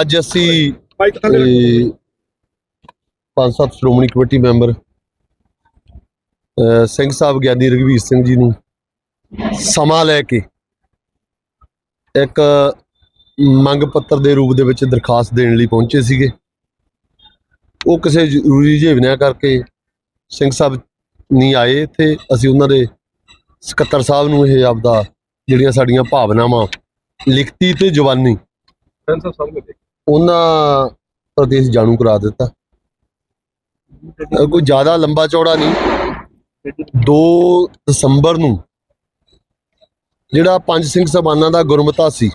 ਅੱਜ ਅਸੀਂ ਪੰਜ ਸੱਤ ਸ਼੍ਰੋਮਣੀ ਕਮੇਟੀ ਮੈਂਬਰ ਸਿੰਘ ਸਾਹਿਬ ਗਿਆਨੀ ਰਘਵੀਰ ਸਿੰਘ ਜੀ ਨੂੰ ਸਮਾਂ ਲੈ ਕੇ ਇੱਕ ਮੰਗ ਪੱਤਰ ਦੇ ਰੂਪ ਦੇ ਵਿੱਚ ਦਰਖਾਸਤ ਦੇਣ ਲਈ ਪਹੁੰਚੇ ਸੀਗੇ। ਉਹ ਕਿਸੇ ਜ਼ਰੂਰੀ ਝੇਵਨਿਆਂ ਕਰਕੇ ਸਿੰਘ ਸਾਹਿਬ ਨਹੀਂ ਆਏ ਇੱਥੇ। ਅਸੀਂ ਉਹਨਾਂ ਦੇ ਸਕੱਤਰ ਸਾਹਿਬ ਨੂੰ ਇਹ ਆਪਦਾ ਜਿਹੜੀਆਂ ਸਾਡੀਆਂ ਭਾਵਨਾਵਾਂ ਲਿਖਤੀ ਤੇ ਜ਼ੁਬਾਨੀ ਉਹਨਾਂ ਪ੍ਰਤੀ ਅਸੀਂ ਜਾਣੂ ਕਰਾ ਦਿੱਤਾ। ਕੋਈ ਜ਼ਿਆਦਾ ਲੰਬਾ ਚੌੜਾ ਨਹੀਂ। 2 ਦਸੰਬਰ ਨੂੰ ਜਿਹੜਾ ਪੰਜ ਸਿੰਘ ਸਭਾਨਾਂ ਦਾ ਗੁਰਮਤਾ ਸੀ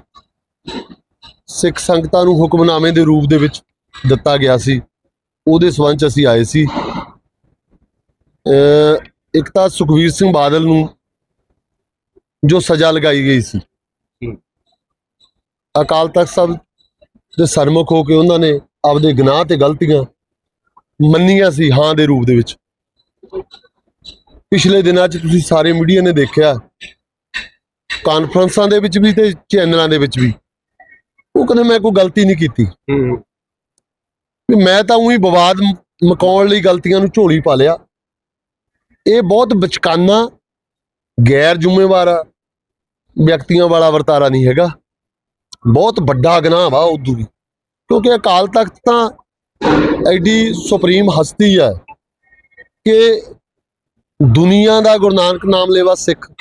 ਸਿੱਖ ਸੰਗਤਾਂ ਨੂੰ ਹੁਕਮਨਾਮੇ ਦੇ ਰੂਪ ਦੇ ਵਿੱਚ ਦਿੱਤਾ ਗਿਆ ਸੀ। ਉਹਦੇ ਸਬੰਧ ਅਸੀਂ ਆਏ ਸੀ। ਇੱਕ ਤਾਂ ਸੁਖਵੀਰ ਸਿੰਘ ਬਾਦਲ ਨੂੰ ਜੋ ਸਜ਼ਾ ਲਗਾਈ ਗਈ ਸੀ। ਅਕਾਲ ਤਖਤ ਸਾਹਿਬ ਦੇ ਸਨਮੁਖ ਹੋ ਕੇ ਉਹਨਾਂ ਨੇ ਆਪਦੇ ਗੁਨਾਹ ਤੇ ਗਲਤੀਆਂ ਮੰਨੀਆਂ ਸੀ ਹਾਂ ਦੇ ਰੂਪ ਦੇ ਵਿੱਚ। ਪਿਛਲੇ ਦਿਨਾਂ 'ਚ ਤੁਸੀਂ ਸਾਰੇ ਮੀਡੀਆ ਨੇ ਦੇਖਿਆ ਕਾਨਫਰੰਸਾਂ ਦੇ ਵਿੱਚ ਵੀ ਤੇ ਚੈਨਲਾਂ ਦੇ ਵਿੱਚ ਵੀ। ਉਹ ਕਹਿੰਦੇ ਮੈਂ ਕੋਈ ਗਲਤੀ ਨਹੀਂ ਕੀਤੀ। ਮੈਂ ਤਾਂ ਉਹੀ ਵਿਵਾਦ ਮਕਾਉਣ ਲਈ ਗਲਤੀਆਂ ਨੂੰ ਝੋਲੀ ਪਾ ਲਿਆ। ਇਹ ਬਹੁਤ ਬਚਕਾਨਾ ਗੈਰ ਜ਼ਿੰਮੇਵਾਰ ਵਿਅਕਤੀਆਂ ਵਾਲਾ ਵਰਤਾਰਾ ਨਹੀਂ ਹੈਗਾ। ਬਹੁਤ ਵੱਡਾ ਗੁਨਾਹ ਵਾ ਉਦੋਂ ਵੀ। ਕਿਉਂਕਿ ਅਕਾਲ ਤਖਤ ਤਾਂ ਐਡੀ ਸੁਪਰੀਮ ਹਸਤੀ ਹੈ ਕਿ ਦੁਨੀਆ ਦਾ ਗੁਰੂ ਨਾਨਕ ਨਾਮ ਲੇਵਾ ਸਿੱਖ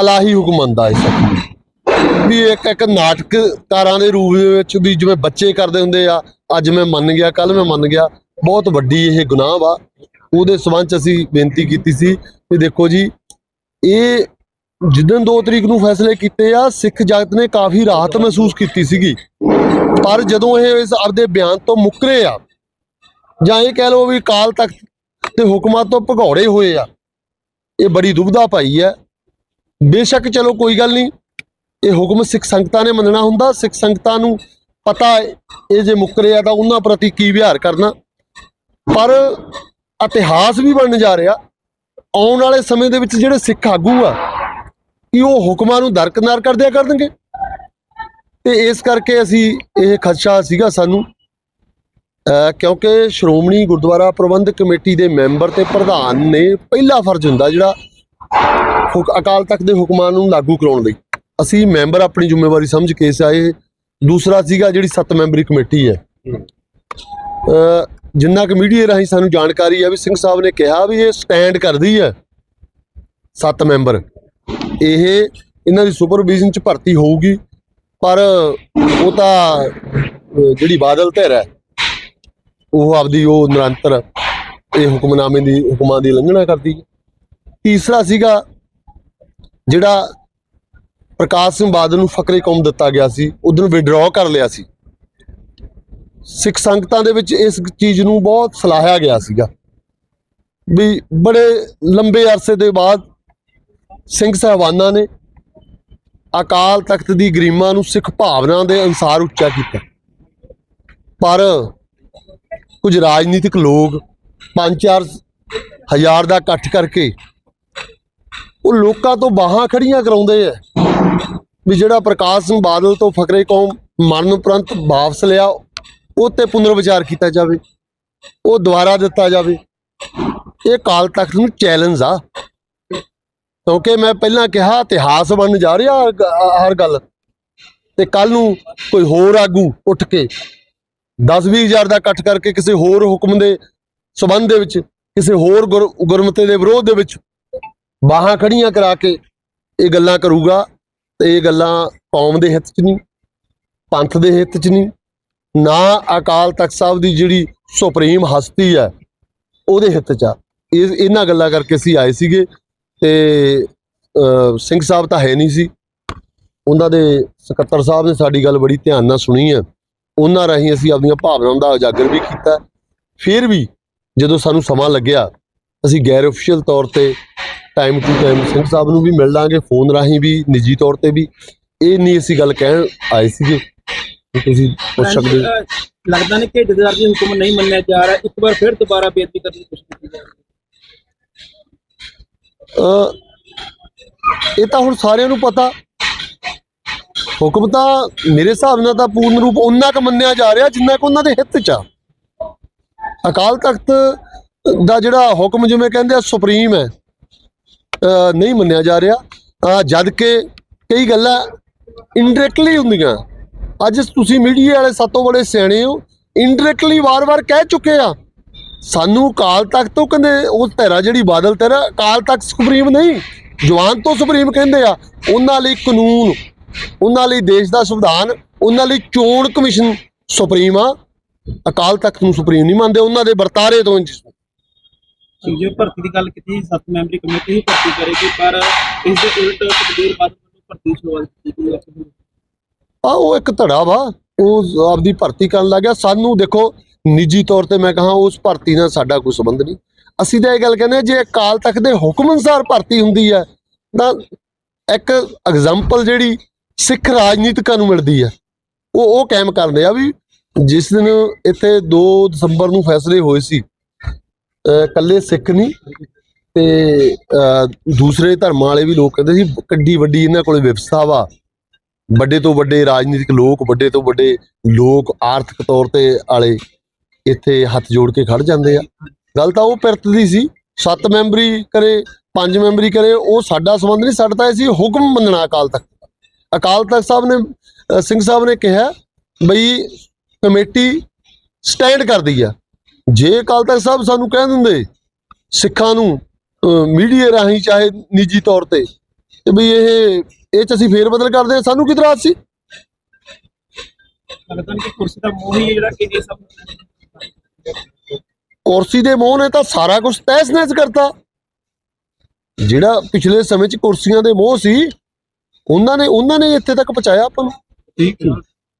ਅਲਾਹੀ ਹੁਕਮ ਮੰਨਦਾ ਹੈ ਵੀ ਇੱਕ ਇੱਕ ਨਾਟਕਕਾਰਾਂ ਦੇ ਰੂਪ ਦੇ ਵਿੱਚ ਵੀ ਜਿਵੇਂ ਬੱਚੇ ਕਰਦੇ ਹੁੰਦੇ ਆ, ਅੱਜ ਮੈਂ ਮੰਨ ਗਿਆ ਕੱਲ ਮੈਂ ਮੰਨ ਗਿਆ, ਬਹੁਤ ਵੱਡੀ ਇਹ ਗੁਨਾਹ ਵਾ। ਉਹਦੇ ਸਬੰਧ ਅਸੀਂ ਬੇਨਤੀ ਕੀਤੀ ਸੀ ਵੀ ਦੇਖੋ ਜੀ, ਇਹ ਜਿੱਦਣ 2 ਤਰੀਕ ਨੂੰ ਫੈਸਲੇ ਕੀਤੇ ਆ ਸਿੱਖ ਜਗਤ ਨੇ ਕਾਫੀ ਰਾਹਤ ਮਹਿਸੂਸ ਕੀਤੀ ਸੀਗੀ। ਪਰ ਜਦੋਂ ਇਹ ਇਸ ਆਪਦੇ ਬਿਆਨ ਤੋਂ ਮੁੱਕਰੇ ਆ ਜਾਂ ਇਹ ਕਹਿ ਲਓ ਵੀ ਕਾਲ ਤਖਤ ਤੇ ਹੁਕਮਾਂ ਤੋਂ ਭਗੌੜੇ ਹੋਏ ਆ ਇਹ ਬੜੀ ਦੁਬਦਾ ਪਾਈ ਹੈ। ਬੇਸ਼ੱਕ ਚਲੋ ਕੋਈ ਗੱਲ ਨਹੀਂ ਇਹ ਹੁਕਮ ਸਿੱਖ ਸੰਗਤਾਂ ਨੇ ਮੰਨਣਾ ਹੁੰਦਾ। ਸਿੱਖ ਸੰਗਤਾਂ ਨੂੰ ਪਤਾ ਇਹ ਜੇ ਮੁੱਕਰੇ ਆ ਤਾਂ ਉਹਨਾਂ ਪ੍ਰਤੀ ਕੀ ਵਿਹਾਰ ਕਰਨਾ। ਪਰ ਇਤਿਹਾਸ ਵੀ ਬਣਨ ਜਾ ਰਿਹਾ। ਆਉਣ ਵਾਲੇ ਸਮੇਂ ਦੇ ਵਿੱਚ ਜਿਹੜੇ ਸਿੱਖ ਆਗੂ ਆ ਕਿ ਉਹ ਹੁਕਮਾਂ ਨੂੰ ਦਰਕਨਾਰ ਕਰ ਦਿਆ ਕਰਨਗੇ? ਤੇ ਇਸ ਕਰਕੇ ਅਸੀਂ ਇਹ ਖਦਸ਼ਾ ਸੀਗਾ ਸਾਨੂੰ, ਅਹ, ਕਿਉਂਕਿ ਸ਼੍ਰੋਮਣੀ ਗੁਰਦੁਆਰਾ ਪ੍ਰਬੰਧਕ ਕਮੇਟੀ ਦੇ ਮੈਂਬਰ ਤੇ ਪ੍ਰਧਾਨ ਨੇ ਪਹਿਲਾ ਫਰਜ਼ ਹੁੰਦਾ ਜਿਹੜਾ ਅਕਾਲ ਤਖਤ ਦੇ ਹੁਕਮਾਂ ਨੂੰ ਲਾਗੂ ਕਰਾਉਣ ਲਈ। ਅਸੀਂ ਮੈਂਬਰ ਆਪਣੀ ਜ਼ਿੰਮੇਵਾਰੀ ਸਮਝ ਕੇ ਆਏ। ਦੂਸਰਾ ਸੀਗਾ ਜਿਹੜੀ ਸੱਤ ਮੈਂਬਰੀ ਕਮੇਟੀ ਹੈ। ਅਹ, ਜਿੰਨਾ ਕੁ ਮੀਡੀਆ ਰਾਹੀਂ ਸਾਨੂੰ ਜਾਣਕਾਰੀ ਹੈ ਵੀ ਸਿੰਘ ਸਾਹਿਬ ਨੇ ਕਿਹਾ ਵੀ ਇਹ ਸਟੈਂਡ ਕਰਦੀ ਹੈ ਸੱਤ ਮੈਂਬਰ। ਇਹ ਇਹਨਾਂ ਦੀ ਸੁਪਰਵਿਜ਼ਨ ਚ ਭਰਤੀ ਹੋਊਗੀ, ਪਰ ਉਹ ਤਾਂ ਜਿਹੜੀ ਬਾਦਲ ਧਿਰ ਹੈ, ਉਹ ਆਪਦੀ ਉਹ ਨਿਰੰਤਰ ਇਹ ਹੁਕਮਨਾਮੇ ਦੀ, ਹੁਕਮਾਂ ਦੀ ਉਲੰਘਣਾ ਕਰਦੀ ਹੈ। ਤੀਸਰਾ ਸੀਗਾ, ਜਿਹੜਾ ਪ੍ਰਕਾਸ਼ ਸਿੰਘ ਬਾਦਲ ਨੂੰ ਫਕਰੇ ਕੌਮ ਦਿੱਤਾ ਗਿਆ ਸੀ ਉਦੋਂ ਵਿਡਰਾਅ ਕਰ ਲਿਆ ਸੀ। ਸਿੱਖ ਸੰਗਤਾਂ ਦੇ ਵਿੱਚ ਇਸ ਚੀਜ਼ ਨੂੰ ਬਹੁਤ ਸਲਾਹਿਆ ਗਿਆ ਸੀਗਾ। ਵੀ ਬੜੇ ਲੰਬੇ ਅਰਸੇ ਦੇ ਬਾਅਦ ਸਿੰਘ ਸਾਹਿਬਾਨਾਂ ਨੇ ਅਕਾਲ ਤਖਤ ਦੀ ਗਰੀਮਾ ਨੂੰ ਸਿੱਖ ਭਾਵਨਾ ਦੇ ਅਨੁਸਾਰ ਉੱਚਾ ਕੀਤਾ। ਪਰ ਕੁਝ ਰਾਜਨੀਤਿਕ ਲੋਕ 5-4 ਹਜ਼ਾਰ ਦਾ ਇਕੱਠ ਕਰਕੇ ਉਹ ਲੋਕਾਂ ਤੋਂ ਬਾਹਾਂ ਖੜੀਆਂ ਕਰਾਉਂਦੇ ਆ ਵੀ ਜਿਹੜਾ ਪ੍ਰਕਾਸ਼ ਸਿੰਘ ਬਾਦਲ ਤੋਂ ਫਕਰੇ ਕੌਮ ਮਰਨ ਉਪਰੰਤ ਵਾਪਸ ਲਿਆ, ਉਹ ਤੇ ਪੁਨਰ ਵਿਚਾਰ ਕੀਤਾ ਜਾਵੇ, ਉਹ ਦੁਬਾਰਾ ਦਿੱਤਾ ਜਾਵੇ, ਇਹ ਕਾਲ ਤਖਤ ਨੂੰ ਚੈਲੰਜ ਆ। ਕਿਉਂਕਿ ਮੈਂ ਪਹਿਲਾਂ ਕਿਹਾ ਇਤਿਹਾਸ ਬਣ ਜਾ ਰਿਹਾ ਹਰ ਗੱਲ। ਤੇ ਕੱਲ ਨੂੰ ਕੋਈ ਹੋਰ ਆਗੂ ਉੱਠ ਕੇ 10-20 ਹਜ਼ਾਰ ਦਾ ਇਕੱਠ ਕਰਕੇ ਕਿਸੇ ਹੋਰ ਹੁਕਮ ਦੇ ਸਬੰਧ ਦੇ ਵਿੱਚ, ਕਿਸੇ ਹੋਰ ਗੁਰ- ਗੁਰਮਤੇ ਦੇ ਵਿਰੋਧ ਦੇ ਵਿੱਚ ਬਾਹਾਂ ਖੜੀਆਂ ਕਰਾ ਕੇ ਇਹ ਗੱਲਾਂ ਕਰੂਗਾ ਤੇ ਇਹ ਗੱਲਾਂ ਕੌਮ ਦੇ ਹਿੱਤ 'ਚ ਨਹੀਂ, ਪੰਥ ਦੇ ਹਿੱਤ 'ਚ ਨਹੀਂ, ਨਾ ਅਕਾਲ ਤਖਤ ਸਾਹਿਬ ਦੀ ਜਿਹੜੀ ਸੁਪਰੀਮ ਹਸਤੀ ਹੈ ਉਹਦੇ ਹਿੱਤ 'ਚ ਆ। ਇਹ, ਇਹਨਾਂ ਗੱਲਾਂ ਕਰਕੇ ਅਸੀਂ ਆਏ ਸੀਗੇ। ਤੇ ਸਿੰਘ ਸਾਹਿਬ ਤਾਂ ਹੈ ਨਹੀਂ ਸੀ। ਉਹਨਾਂ ਦੇ ਸਕੱਤਰ ਸਾਹਿਬ ਨੇ ਸਾਡੀ ਗੱਲ ਬੜੀ ਧਿਆਨ ਨਾਲ ਸੁਣੀ ਹੈ ਉਹਨਾਂ ਰਾਹੀਂ ਅਸੀਂ ਆਪਣੀਆਂ ਭਾਵਨਾਵਾਂ ਦਾ ਉਜਾਗਰ ਵੀ ਕੀਤਾ। ਫਿਰ ਵੀ ਜਦੋਂ ਸਾਨੂੰ ਸਮਾਂ ਲੱਗਿਆ ਅਸੀਂ ਗੈਰ ਅਫੀਸ਼ੀਅਲ ਤੌਰ ਤੇ time to time Singh Sahib ਨੂੰ ਵੀ ਮਿਲ ਲਾਂਗੇ ਫੋਨ ਰਾਹੀਂ ਵੀ ਨਿੱਜੀ ਤੌਰ ਤੇ ਵੀ। ਇਹ ਨਹੀਂ ਅਸੀਂ ਗੱਲ ਕਹਿਣ ਆਏ ਸੀਗੇ। ਤੁਸੀਂ ਪੁੱਛ ਸਕਦੇ ਲੱਗਦਾ ਨਹੀਂ ਕਿ ਜਥੇਦਾਰ ਦੀ ਹੁਕਮ ਨਹੀਂ ਮੰਨਿਆ ਜਾ ਰਿਹਾ। ਇੱਕ ਵਾਰ ਫਿਰ ਦੁਬਾਰਾ ਬੇਨਤੀ ਕਰਨ ਦੀ ਕੋਸ਼ਿਸ਼ ਕੀਤੀ ਜਾ ਰਹੀ ਹੈ। ਅਹ ਇਹ ਤਾਂ ਹੁਣ ਸਾਰਿਆਂ ਨੂੰ ਪਤਾ। ਹੁਕਮ ਤਾਂ ਮੇਰੇ ਹਿਸਾਬ ਨਾਲ ਤਾਂ ਪੂਰਨ ਰੂਪ ਉਹਨਾਂ ਕ ਮੰਨਿਆ ਜਾ ਰਿਹਾ ਜਿੰਨਾ ਕੁ ਉਹਨਾਂ ਦੇ ਹਿੱਤ ਚ ਆ। ਅਕਾਲ ਤਖਤ ਦਾ ਜਿਹੜਾ ਹੁਕਮ ਜਿਵੇਂ ਕਹਿੰਦੇ ਆ, ਸੁਪਰੀਮ ਹੈ। ਨਹੀਂ ਮੰਨਿਆ ਜਾ ਰਿਹਾ। ਅਹ, ਜਦ ਕਿ ਕਈ ਗੱਲਾਂ ਇਨਡਾਇਰੈਕਟਲੀ ਹੁੰਦੀਆਂ। ਅੱਜ ਤੁਸੀਂ ਮੀਡੀਆ ਵਾਲੇ, ਸਭ ਤੋਂ ਬੜੇ ਸਿਆਣੇ ਹੋ। ਇਨਡਾਇਰੈਕਟਲੀ ਵਾਰ-ਵਾਰ ਕਹਿ ਚੁੱਕੇ ਆ। ਸਾਨੂੰ ਕਾਲ ਤਖਤ ਤੋਂ ਕਹਿੰਦੇ ਉਹ ਧੈਰਾ ਜਿਹੜੀ ਬਾਦਲ ਧੈਰਾ ਕਾਲ ਤਖਤ ਸੁਪਰੀਮ ਨਹੀਂ ਜਵਾਨ ਤੋਂ ਸੁਪਰੀਮ ਕਹਿੰਦੇ ਆ ਉਹਨਾਂ ਲਈ ਕਾਨੂੰਨ ਉਹਨਾਂ ਲਈ ਦੇਸ਼ ਦਾ ਸੰਵਿਧਾਨ ਉਹਨਾਂ ਲਈ ਚੋਣ ਕਮਿਸ਼ਨ ਸੁਪਰੀਮ ਆ। ਅਕਾਲ ਤਖਤ ਨੂੰ ਸੁਪਰੀਮ ਨਹੀਂ ਮੰਨਦੇ ਉਹਨਾਂ ਦੇ ਵਰਤਾਰੇ ਤੋਂ ਜੇ ਭਰਤੀ ਦੀ ਗੱਲ ਕੀਤੀ ਸੱਤ ਮੈਂਬਰੀ ਕਮੇਟੀ ਹੀ ਭਰਤੀ ਕਰੇਗੀ ਪਰ ਇਸ ਦੇ ਉਲਟ ਸੁਖਬੀਰ ਬਾਦਲ ਵੱਲੋਂ ਭਰਤੀ ਸ਼ੁਰੂਆਤ ਕੀਤੀ ਗਈ ਆ ਉਹ ਇੱਕ ਧੜਾ ਵਾ ਉਹ ਆਪਦੀ ਭਰਤੀ ਕਰਨ ਲੱਗ ਗਿਆ ਸਾਨੂੰ ਦੇਖੋ ਨਿੱਜੀ ਤੌਰ ਤੇ ਮੈਂ ਕਹਾਂ ਉਸ ਭਰਤੀ ਨਾਲ ਸਾਡਾ ਕੋਈ ਸੰਬੰਧ ਨਹੀਂ। ਅਸੀਂ ਤਾਂ ਇਹ ਗੱਲ ਕਹਿੰਦੇ ਜੇ ਅਕਾਲ ਤਖਤ ਦੇ ਹੁਕਮ ਅਨੁਸਾਰ ਭਰਤੀ ਹੁੰਦੀ ਹੈ, ਤਾਂ ਇੱਕ ਐਗਜ਼ਾਮਪਲ ਜਿਹੜੀ ਸਿੱਖ ਰਾਜਨੀਤਿਕਾਂ ਨੂੰ ਮਿਲਦੀ ਹੈ। ਉਹ ਉਹ ਕਾਇਮ ਕਰਦੇ ਆ ਵੀ ਜਿਸ ਦਿਨ ਇੱਥੇ 2 ਦਸੰਬਰ ਨੂੰ ਫੈਸਲੇ ਹੋਏ ਸੀ, ਅਹ ਇਕੱਲੇ ਸਿੱਖ ਨਹੀਂ, ਤੇ, ਅਹ ਦੂਸਰੇ ਧਰਮਾਂ ਵਾਲੇ ਵੀ ਲੋਕ ਕਹਿੰਦੇ ਸੀ ਕੱਡੀ ਵੱਡੀ ਇਹਨਾਂ ਕੋਲੇ ਵਿਵਸਥਾ ਵਾ। ਵੱਡੇ ਤੋਂ ਵੱਡੇ ਰਾਜਨੀਤਿਕ ਲੋਕ, ਵੱਡੇ ਤੋਂ ਵੱਡੇ ਲੋਕ ਆਰਥਿਕ ਤੌਰ ਤੇ ਵਾਲੇ ਇੱਥੇ ਹੱਥ ਜੋੜ ਕੇ ਖੜ ਜਾਂਦੇ ਆ। ਗੱਲ ਤਾਂ ਉਹ ਪਿਰਤ ਦੀ ਸੀ। ਸੱਤ ਮੈਂਬਰੀ ਕਰੇ, ਪੰਜ ਮੈਂਬਰੀ ਕਰੇ, ਉਹ ਸਾਡਾ ਸੰਬੰਧ ਨਹੀਂ, ਸਾਡਾ ਤਾਂ ਸੀ ਹੁਕਮ ਮੰਨਣਾ ਅਕਾਲ ਤਖਤ ਅਕਾਲ ਤਖਤ ਸਾਹਿਬ ਨੇ ਸਿੰਘ ਸਾਹਿਬ ਨੇ ਕਿਹਾ ਬਈ ਕਮੇਟੀ ਸਟੈਂਡ ਕਰਦੀ ਆ। ਜੇ ਅਕਾਲ ਤਖਤ ਸਾਹਿਬ ਸਾਨੂੰ ਕਹਿ ਦਿੰਦੇ ਸਿੱਖਾਂ ਨੂੰ ਮੀਡੀਆ ਰਾਹੀਂ ਚਾਹੇ ਨਿੱਜੀ ਤੌਰ ਤੇ ਤੇ ਬਈ ਇਹ ਇਹ ਚ ਅਸੀਂ ਫੇਰ ਬਦਲ ਕਰਦੇ ਹਾਂ ਸਾਨੂੰ ਕੀ ਸੀ? ਲੱਗਦਾ ਕਿ ਕੁਰਸੀ ਦਾ ਮੋਹ ਹੀ ਜਿਹੜਾ ਕਿ ਇਹ ਕੁਰਸੀ ਦੇ ਮੋਹ ਨੇ ਤਾਂ ਸਾਰਾ ਕੁਝ ਤਹਿਸ ਨਹਿਸ ਕਰਤਾ। ਜਿਹੜਾ ਪਿਛਲੇ ਸਮੇਂ 'ਚ ਕੁਰਸੀਆਂ ਦੇ ਮੋਹ ਸੀ, ਉਹਨਾਂ ਨੇ ਉਹਨਾਂ ਨੇ ਇੱਥੇ ਤੱਕ ਪਹੁੰਚਾਇਆ ਆਪਾਂ ਨੂੰ। ਠੀਕ ਹੈ।